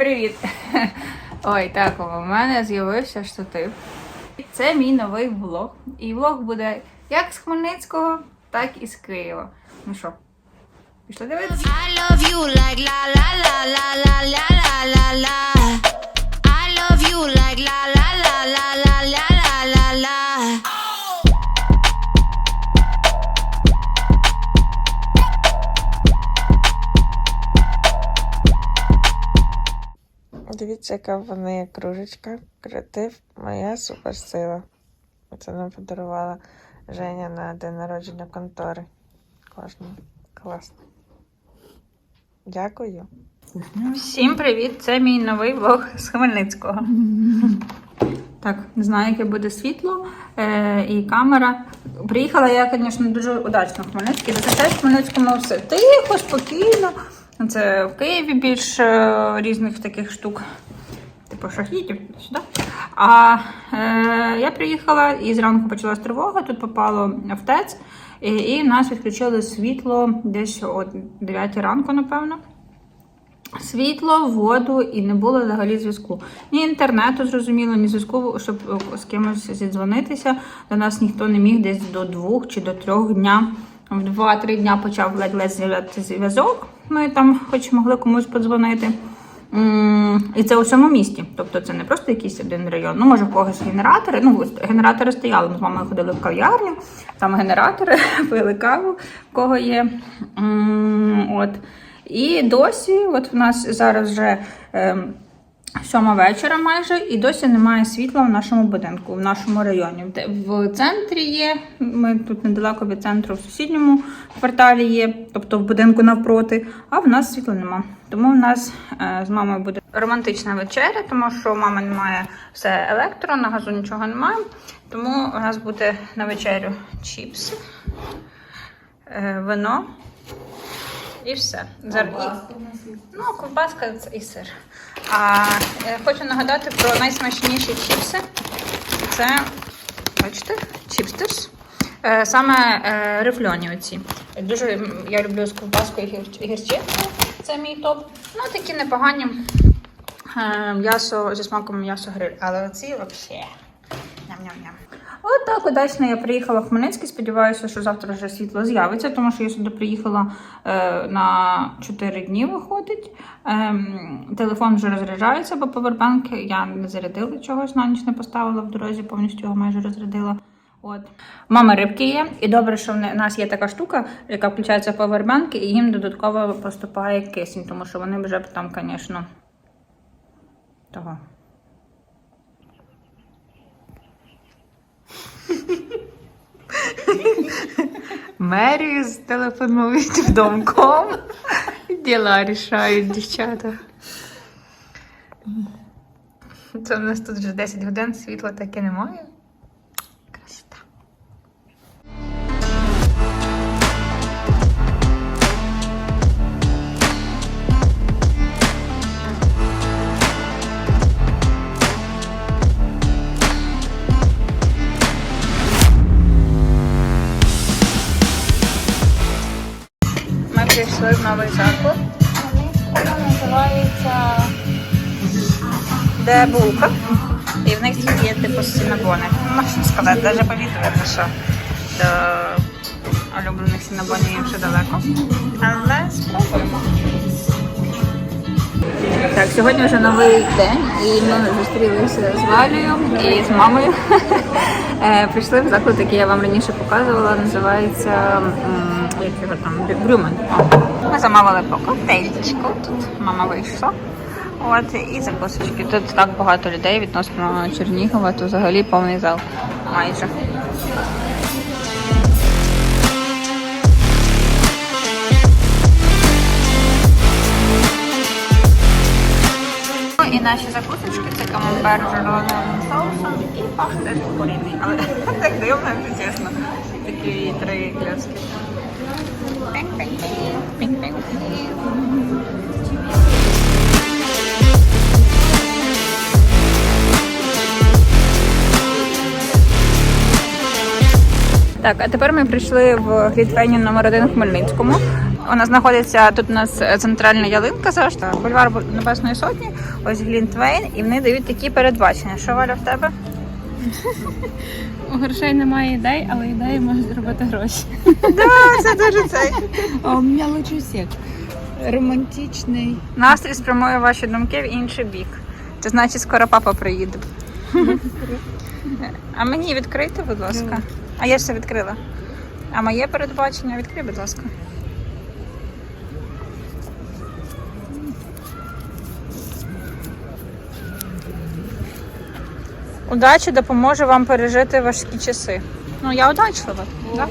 привіт! Ой, так, у мене з'явився штатив. Це мій новий влог. І влог буде як з Хмельницького, так і з Києва. Ну що, пішли дивитися? I love you like la la la la la la la I love you like la la Дивіться, яка в неї кружечка. Креатив моя суперсила. Це нам подарувала Женя на день народження контори. Класно. Класно. Дякую. Всім привіт! Це мій новий влог з Хмельницького. Так, не знаю, яке буде світло е, і камера. Приїхала я, звісно, дуже удачно в Хмельницький. Зазвичай в Хмельницькому все тихо, спокійно. Це в Києві більш е, різних таких штук. Типу шахідів сюди. А е, я приїхала і зранку почалась тривога, тут попало в ТЕЦ, і, і нас відключили світло десь о 9 ранку, напевно. Світло, воду і не було взагалі зв'язку. Ні інтернету, зрозуміло, ні зв'язку, щоб е, з кимось зідзвонитися. До нас ніхто не міг десь до двох чи до трьох дня. В два-три дня почав ледь-ледь з'являтися зв'язок. Ми там хоч могли комусь подзвонити. І це у всьому місті. Тобто це не просто якийсь один район. Ну, може, в когось генератори. Ну, генератори стояли. Ми з мамою ходили в кав'ярню, там генератори, пили каву, в кого є. От. І досі, от в нас зараз вже ем, сьома вечора майже, і досі немає світла в нашому будинку, в нашому районі. В центрі є, ми тут недалеко від центру, в сусідньому кварталі є, тобто в будинку навпроти, а в нас світла нема. Тому в нас е, з мамою буде романтична вечеря, тому що у мами немає все електро, на газу нічого немає. Тому у нас буде на вечерю чіпси, е, вино. І все. І- Ну, ковбаска і сир. А е, хочу нагадати про найсмачніші чіпси. Це, бачите, чіпстерс. Е, саме е, рифльоні оці. Дуже я люблю з ковбаскою і гір- гірчицею. Це мій топ. Ну, такі непогані е, м'ясо зі смаком м'ясо гриль. Але оці взагалі. Ням-ням-ням. От так удачно я приїхала в Хмельницький. Сподіваюся, що завтра вже світло з'явиться, тому що я сюди приїхала е, на 4 дні виходить. Ем, телефон вже розряджається, бо повербанк я не зарядила чогось, на ніч не поставила в дорозі, повністю його майже розрядила. От. У Мами рибки є, і добре, що в нас є така штука, яка включається в повербанк, і їм додатково поступає кисень, тому що вони вже там, звісно, того. Мері телефонують в домком. Діла рішають дівчата. Це в нас тут вже 10 годин, світла таке немає. Ну, сказати, навіть по відео що до улюблених сінабонів ще далеко. Але спробуємо. Так, сьогодні вже новий день, і ми зустрілися з Валею і з мамою. Е, Прийшли в заклад, який я вам раніше показувала, називається як його там Брюмен. Ми замовили по коктейльчику. Тут мама вийшла. От і закусочки. Тут так багато людей відносно Чернігова, то взагалі повний зал майже. Ну, І наші закусочки це камамбер жареним соусом і паштет куріний. Але так дивно, якщо чесно. Такі три кляски. Пінг-пінг. Так, а тепер ми прийшли в Глітвені номер 1 в Хмельницькому. Вона знаходиться тут. У нас е, центральна ялинка завжди. Бульвар Небесної Сотні. Ось Глінтвейн, і вони дають такі передбачення. Що Валя в тебе? У грошей немає ідей, але ідеї можуть зробити гроші. Це дуже цей. А у мене лучше всіх. Романтичний. Настрій спрямує ваші думки в інший бік. Це значить, скоро папа приїде. А мені відкрийте, будь ласка. А я ж все відкрила. А моє передбачення відкрий, будь ласка. Удача допоможе вам пережити важкі часи. Ну, я удачлива. Да?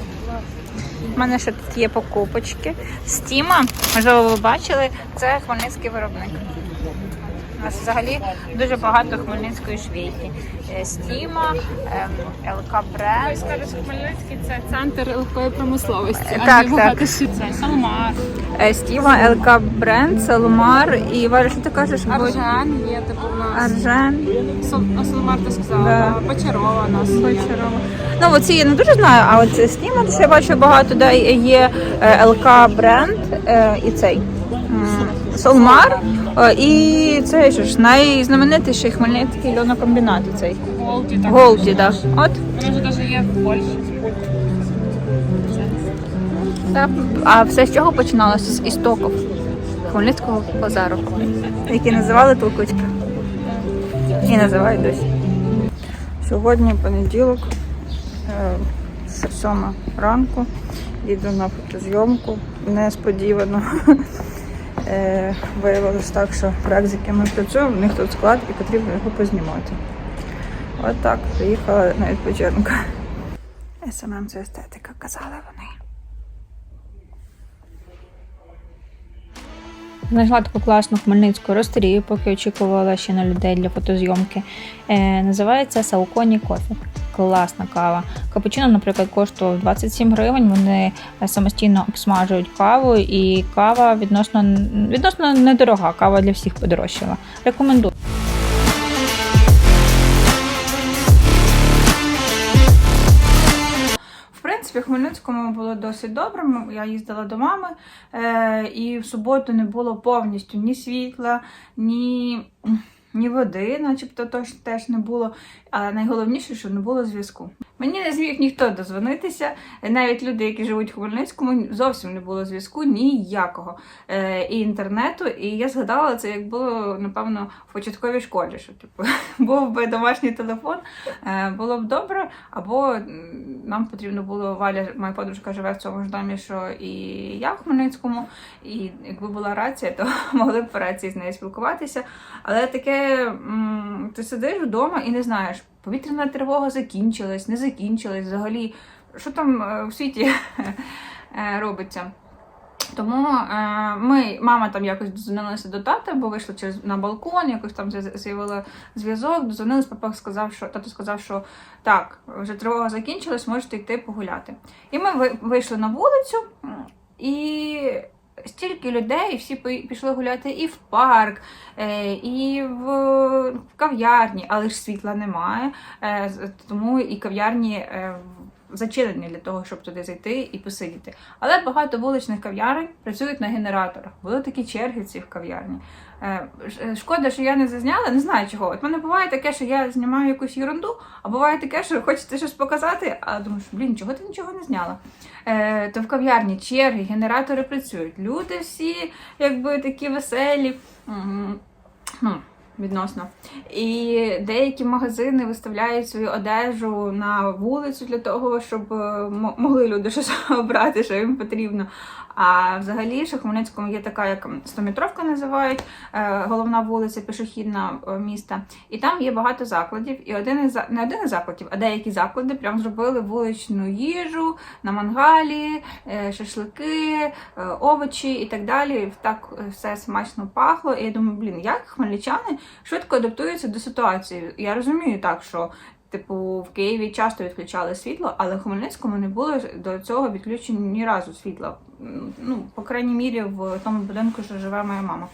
У мене ще тут є покупочки. Стіма, можливо, ви бачили, це хмельницький виробник. У нас взагалі дуже багато хмельницької швейки. Е, Стіма, ем, ЛК Бренд. Скажу, що Хмельницький це центр легкої промисловості. Так, а так. це. Салмар, Е, Стіма, ЛК Бренд, Салмар і Валя, що ти кажеш? Аржан є типу у нас. Аржен. Сол- Салмар ти сказала, Да. Почарова у нас. Бочарова. Ну, оці я не дуже знаю, а от це Стіма, що я бачу багато, де є е, ЛК бренд і цей Солмар. е, І це ж найзнаменитіший хмельницький льонокомбінат цей. Голді, так. Голді, так. От. Вже навіть є в Польщі. Так. А все з чого починалося? З істоків Хмельницького базару, який називали Толкучка. І називають досі. Сьогодні понеділок, е, с- сьома ранку, їду на фотозйомку. Несподівано Е, виявилось так, що проект, з яким ми працюємо, в них тут склад і потрібно його познімати. От так, приїхала на відпочинок. СММ це естетика, казали вони. Знайшла таку класну хмельницьку ростерію, поки очікувала ще на людей для фотозйомки. Е, називається Сауконі Кофі. Класна кава. Капучино, наприклад, коштував 27 гривень. Вони е, самостійно обсмажують каву, і кава відносно, відносно недорога. Кава для всіх подорожчала. Рекомендую. В Хмельницькому було досить добре. Я їздила до мами, е, і в суботу не було повністю ні світла, ні, ні води, начебто теж не було. А найголовніше, що не було зв'язку. Мені не зміг ніхто дозвонитися. Навіть люди, які живуть в Хмельницькому, зовсім не було зв'язку ніякого е, і інтернету. І я згадала це, як було напевно в початковій школі. Що типу був би домашній телефон, е, було б добре. Або нам потрібно було Валя, моя подружка живе в цьому ж домі, що і я в Хмельницькому. І якби була рація, то могли б по рації з нею спілкуватися. Але таке ти сидиш вдома і не знаєш, повітряна тривога закінчилась, не закінчилась взагалі. Що там е, в світі е, робиться? Тому е, ми, мама там якось дозвонилася до тата, бо вийшла через на балкон, якось там з'явила зв'язок, дозвонилась, папа сказав, що тато сказав, що так, вже тривога закінчилась, можете йти погуляти. І ми вийшли на вулицю, і стільки людей, всі пішли гуляти і в парк, е, і в, кав'ярні, але ж світла немає, е, тому і кав'ярні. Е, Зачинені для того, щоб туди зайти і посидіти. Але багато вуличних кав'ярень працюють на генераторах. Були такі черги в кав'ярні. Е, Шкода, що я не зазняла, не знаю чого. От мене буває таке, що я знімаю якусь ерунду, а буває таке, що хочеться щось показати, а думаєш, блін, чого ти нічого не зняла? Е, то в кав'ярні черги, генератори працюють. Люди всі якби такі веселі. Ну, відносно. І деякі магазини виставляють свою одежу на вулицю для того, щоб е, мо- могли люди щось обрати, що їм потрібно. А взагалі в Хмельницькому є така, як 100-метровка називають, е, головна вулиця пішохідна е, міста. І там є багато закладів. І один із не один із закладів, а деякі заклади прям зробили вуличну їжу на мангалі, е, шашлики, овочі і так далі. Так все смачно пахло. І я думаю, блін, як хмельничани швидко адаптуються до ситуації. Я розумію так, що. Типу, в Києві часто відключали світло, але в Хмельницькому не було до цього відключення ні разу світла. Ну, по крайній мірі, в тому будинку, що живе моя мама.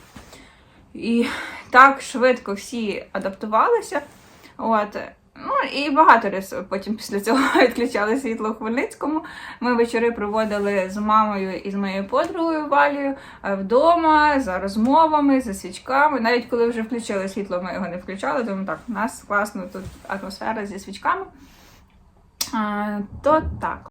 І так швидко всі адаптувалися. От, Ну і багато разів потім після цього відключали світло у Хмельницькому. Ми вечори проводили з мамою і з моєю подругою Валією е, вдома за розмовами, за свічками. Навіть коли вже включили світло, ми його не включали, тому так, у нас класна тут атмосфера зі свічками. А, то так.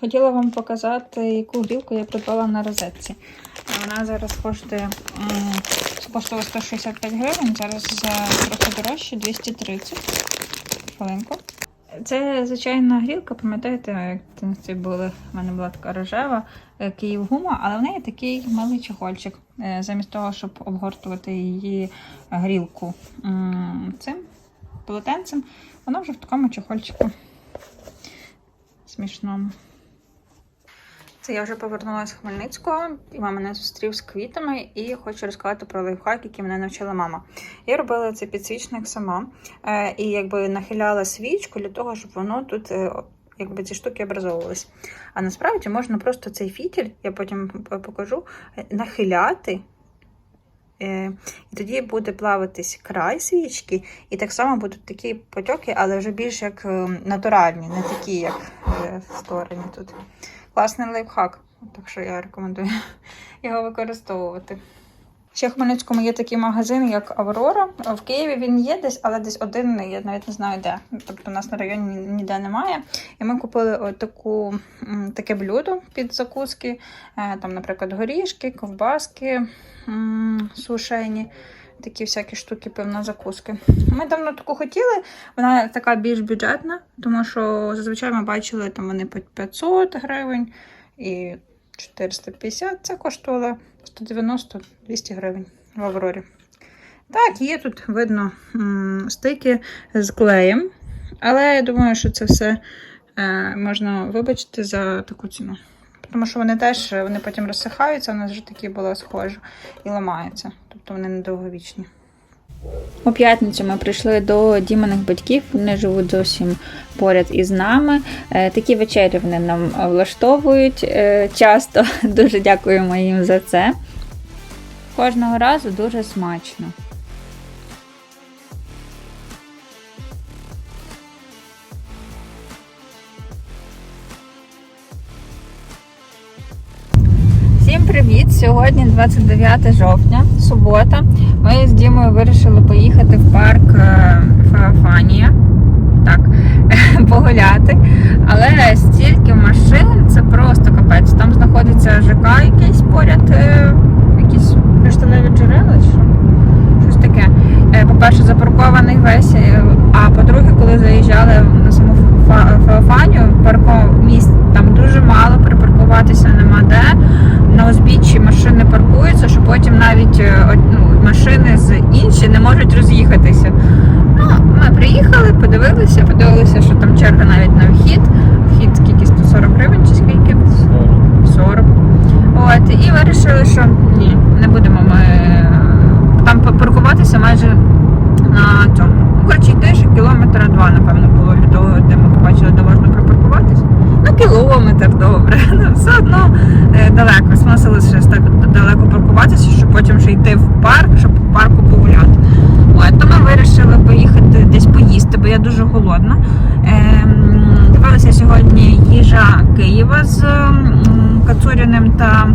Хотіла вам показати, яку грілку я придбала на розетці. Вона зараз коштує коштувала 165 гривень, зараз за трохи дорожче 230 хвилинку. Це звичайна грілка, пам'ятаєте, як були, в мене була така рожева е, Київ гума, але в неї такий малий чехольчик. Е, Замість того, щоб обгортувати її грілку цим полотенцем, вона вже в такому чехольчику смішному. Це я вже повернулася з Хмельницького, і мама мене зустрів з квітами і хочу розказати про лайфхак, який мене навчила мама. Я робила цей підсвічник сама е, і якби нахиляла свічку для того, щоб воно тут. е, Якби ці штуки образовувались. А насправді можна просто цей фітіль, я потім покажу, нахиляти, е, і тоді буде плаватись край свічки, і так само будуть такі потьоки, але вже більш як е, натуральні, не такі, як створені тут. Класний лайфхак, так що я рекомендую його використовувати. Ще в Хмельницькому є такий магазин, як Аврора. В Києві він є десь, але десь один, я навіть не знаю де. Тобто у нас на районі ні- ніде немає. І ми купили отаку, м, таке блюдо під закуски. Е, Там, наприклад, горішки, ковбаски сушені. Такі всякі штуки певно закуски. Ми давно таку хотіли, вона така більш бюджетна, тому що зазвичай ми бачили там вони по 500 гривень і 450 це коштувало 190-200 гривень в Аврорі. Так, є тут видно стики з клеєм, але я думаю, що це все е, можна вибачити за таку ціну. Тому що вони теж вони потім розсихаються, у нас вже такі були схожі і ламаються. Тобто вони недовговічні. У п'ятницю ми прийшли до Діманих батьків, вони живуть зовсім поряд із нами. Е, Такі вечері вони нам влаштовують е, часто. Дуже дякуємо їм за це. Кожного разу дуже смачно. Всім привіт! Сьогодні 29 жовтня, субота. Ми з Дімою вирішили поїхати в парк е, Феофанія. Так, погуляти. Але стільки машин, це просто капець. Там знаходиться ЖК якийсь поряд, е, якісь кришталеві джерела, що? щось таке. Е, По-перше, запаркований весь. А по-друге, коли заїжджали на саму Феофанію, парков місць там дуже мало, припаркуватися нема де. На узбіччі машини паркуються, що потім навіть е, ну, машини з інші не можуть роз'їхатися. Ну, ми приїхали, подивилися, подивилися, що там черга навіть на вхід. Вхід скільки 140 гривень чи скільки? 40. От, і вирішили, що ні, не будемо ми е, там паркуватися майже на цьому. Ну, коротше, йти ще кілометра два, напевно, було від того, де ми побачили, де можна припаркуватись. Ну, кілометр, добре. Ну, все одно е, далеко. Смисл ще так далеко паркуватися, щоб потім ще йти в парк, щоб в парку погуляти. От, то ми вирішили поїхати десь поїсти, бо я дуже голодна. Ем, дивилася сьогодні їжа Києва з Кацуріним та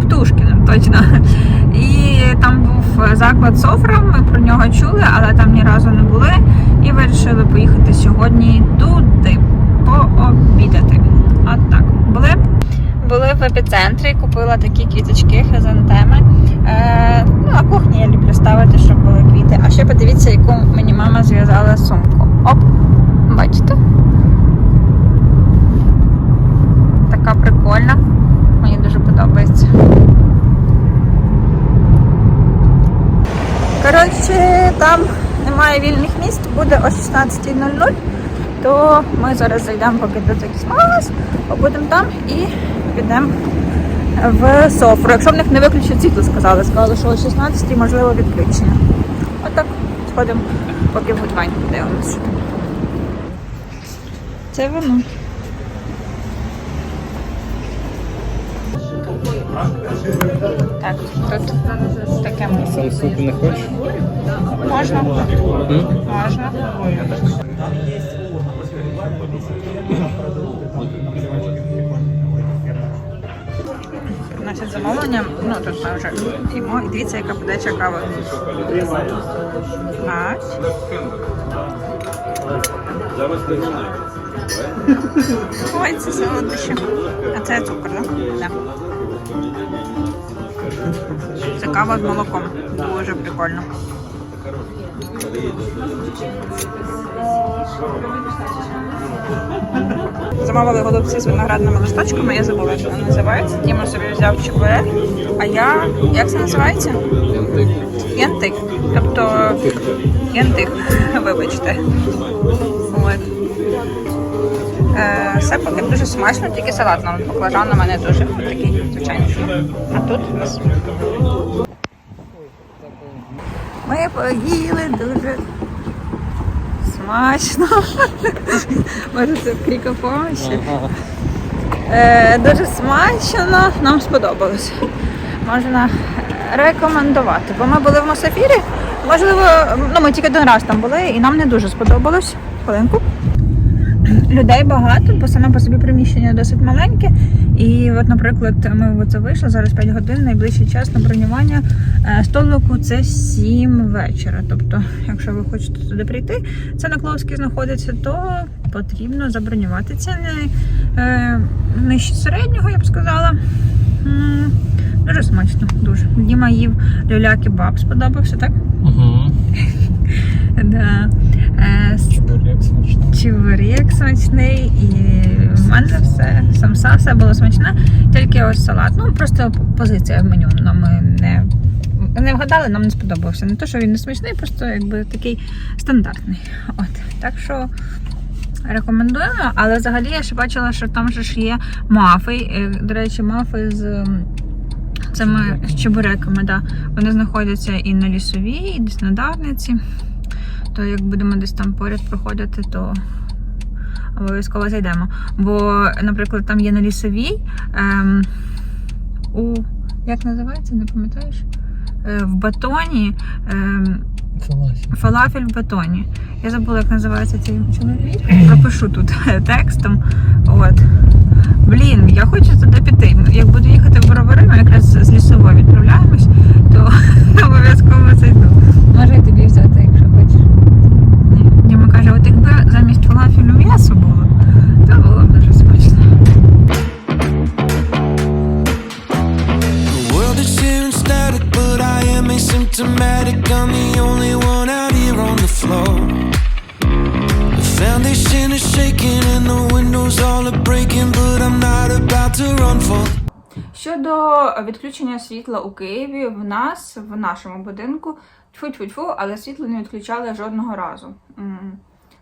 Птушкіним, точно. І там був заклад Софра, ми про нього чули, але там ні разу не були. І вирішили поїхати сьогодні туди пообідати. От так. Були? Були в епіцентрі, купила такі квіточки, хризантеми. Е, ну, на кухні я люблю ставити, щоб були квіти. А ще подивіться, яку мені мама зв'язала сумку. Оп, бачите? Така прикольна. Мені дуже подобається. Коротше, там немає вільних місць, буде о 16.00, то ми зараз зайдемо поки до якийсь магаз, побудемо там і підемо в Софру. Якщо в них не виключать світло, сказали, сказали, що о 16 можливо відключення. Отак, сходимо, поки в Гудвайн що там. Це воно. Так, тут таке Сам суп не хочеш? можна. Можна. Приносять замовлення. Ну, тут ми вже їмо. І дивіться, яка подача кави. Ась. Ой, це солодощі. А це цукор, так? Да? Це кава з молоком. Дуже прикольно. Замовили голубці з виноградними листочками, я забула, як вони називаються. Діма собі взяв чебуре, а я. Як це називається? Янтик. Тобто янтик, вибачте. От. Е, все поки дуже смачно, тільки салат нам баклажан на мене дуже такий звичайний. А тут у нас. Ми поїли дуже смачно. Може це крікопомощі. Е, дуже смачно, нам сподобалось. Можна рекомендувати. Бо ми були в Мосафірі, можливо, ну ми тільки один раз там були, і нам не дуже сподобалось. Хвилинку. Людей багато, бо саме по собі приміщення досить маленьке. І от, наприклад, ми оце вийшли зараз 5 годин, найближчий час на бронювання е, столику це 7 вечора. Тобто, якщо ви хочете туди прийти, це на Кловській знаходиться, то потрібно забронювати ціни е, нижче середнього, я б сказала. Дуже смачно, дуже. Діма їв люля кебаб, сподобався, так? Угу. Да. Чебурек смачний. чебурек смачний, і мене все, самса, все було смачне, тільки ось салат. Ну, просто позиція в меню. Нам не, не вгадали, нам не сподобався. Не то, що він не смачний, просто якби такий стандартний. От. Так що рекомендуємо, але взагалі я ще бачила, що там же ж є мафи. Е, До речі, мафи з. Цими з чебуреками, да. Вони знаходяться і на лісовій, і десь на Дарниці. То як будемо десь там поряд проходити, то обов'язково зайдемо. Бо, наприклад, там є на лісовій. Ем, у як називається, не пам'ятаєш? Е, в батоні. Ем, Фалафель. Фалафель в батоні. Я забула, як називається цей чоловік. Пропишу тут текстом. От. Блін, я хочу туди піти. Як буду їхати в Боровари, ми якраз з лісової відправляємось, то обов'язково зайду. Може і тобі взяти, якщо хочеш. Ні. Діма каже, от якби фалафелю м'ясо було, то було б дуже смачно. Asymptomatic. I'm the only one out here on the floor. The foundation is shaking and the windows all are breaking, but I'm not about to run for. Щодо відключення світла у Києві, в нас в нашому будинку тьфу-тьфу-тьфу, але світло не відключали жодного разу.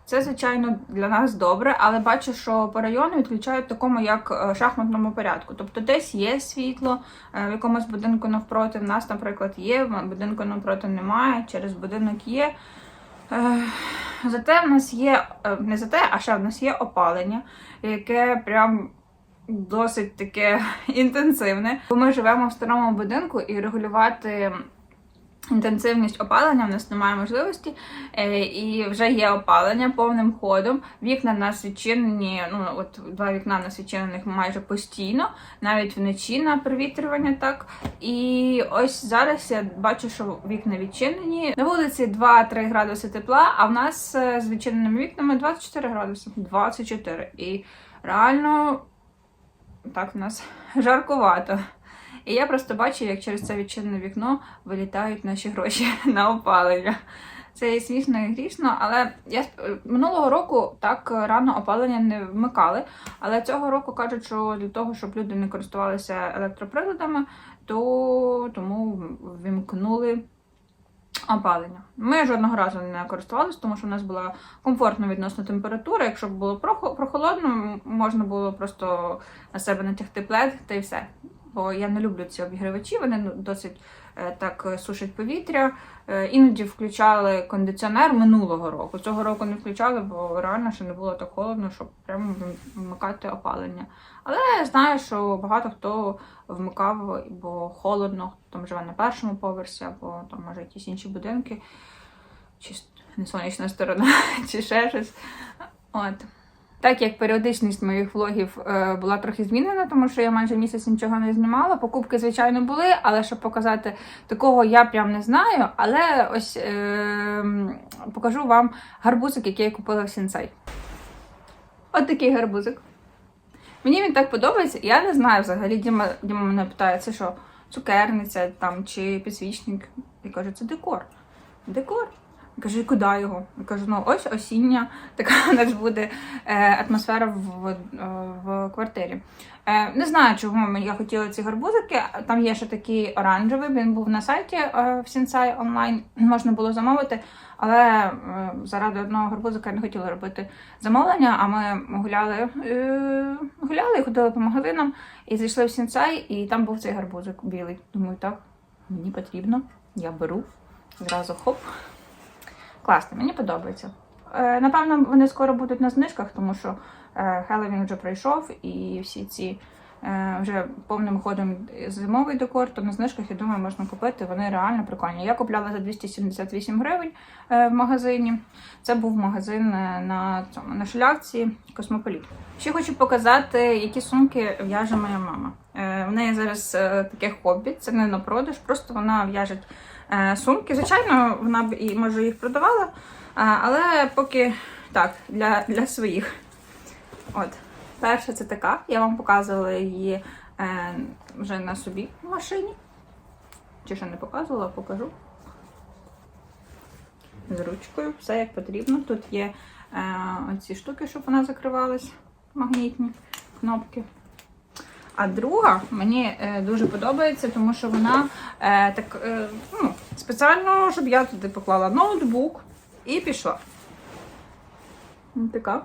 Це, звичайно, для нас добре, але бачу, що по району відключають такому як е, шахматному порядку. Тобто десь є світло, е, в якомусь будинку навпроти. В нас, наприклад, є, будинку навпроти немає, через будинок є. Е, Зате в нас є, не зате, а ще в нас є опалення, яке прям досить таке інтенсивне. Бо ми живемо в старому будинку і регулювати інтенсивність опалення в нас немає можливості. Е, І вже є опалення повним ходом. Вікна в нас відчинені. Ну от два вікна в нас відчинених майже постійно, навіть вночі на провітрювання так. І ось зараз я бачу, що вікна відчинені. На вулиці 2-3 градуси тепла, а в нас е, з відчиненими вікнами 24 градуси. 24. І реально так в нас жаркувато. І я просто бачу, як через це відчинене вікно вилітають наші гроші на опалення. Це і смішно і грішно, але я минулого року так рано опалення не вмикали. Але цього року кажуть, що для того, щоб люди не користувалися електроприладами, то тому вімкнули опалення. Ми жодного разу не користувалися, тому що в нас була комфортна відносно температура. Якщо б було прохолодно, можна було просто на себе натягти плед та й все. Бо я не люблю ці обігрівачі, вони ну, досить е, так е, сушить повітря. Е, Іноді включали кондиціонер минулого року. Цього року не включали, бо реально ще не було так холодно, щоб прямо вмикати опалення. Але я знаю, що багато хто вмикав, бо холодно, хто там живе на першому поверсі, або там може якісь інші будинки, чи не сонячна сторона, чи ще щось. От. Так як періодичність моїх влогів е, була трохи змінена, тому що я майже місяць нічого не знімала. Покупки, звичайно, були, але щоб показати такого, я прям не знаю. Але ось е, покажу вам гарбузик, який я купила в Сінсай. От такий гарбузик. Мені він так подобається. Я не знаю взагалі. Діма, Діма мене питає, це що, цукерниця там чи підсвічник. Я кажу, це декор. Декор. Я кажу, куди його? Я кажу, ну ось осіння, така у нас буде е, атмосфера в, е, в квартирі. Е, не знаю, чого я хотіла ці гарбузики. Там є ще такий оранжевий, він був на сайті е, в Сінсай онлайн, можна було замовити. Але е, заради одного гарбузика я не хотіла робити замовлення, а ми гуляли, е, гуляли, ходили по магазинам і зайшли в Сінсай, і там був цей гарбузик білий. Думаю, так, мені потрібно, я беру. Зразу хоп. Класно, мені подобається. Е, напевно, вони скоро будуть на знижках, тому що Хеллоуін вже пройшов, і всі ці е, вже повним ходом зимовий декор, то на знижках, я думаю, можна купити. Вони реально прикольні. Я купляла за 278 гривень е, в магазині. Це був магазин на цьому на шляхці Космополіт. Ще хочу показати, які сумки в'яже моя мама. В неї зараз таке хобі, це не на продаж, просто вона в'яже е, сумки. Звичайно, вона б і може їх продавала, е, але поки так, для, для своїх. От. Перша це така. Я вам показувала її е, вже на собі в машині. Чи ще не показувала, покажу. З ручкою, все як потрібно. Тут є е, оці штуки, щоб вона закривалась, магнітні кнопки. А друга мені е, дуже подобається, тому що вона е, так е, ну, спеціально, щоб я туди поклала ноутбук і пішла. Така.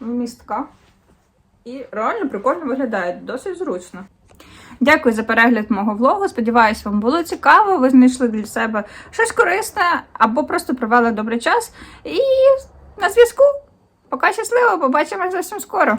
Містка. І реально прикольно виглядає, досить зручно. Дякую за перегляд мого влогу. Сподіваюсь, вам було цікаво. Ви знайшли для себе щось корисне або просто провели добрий час. І на зв'язку. Пока щасливо, побачимось зовсім скоро.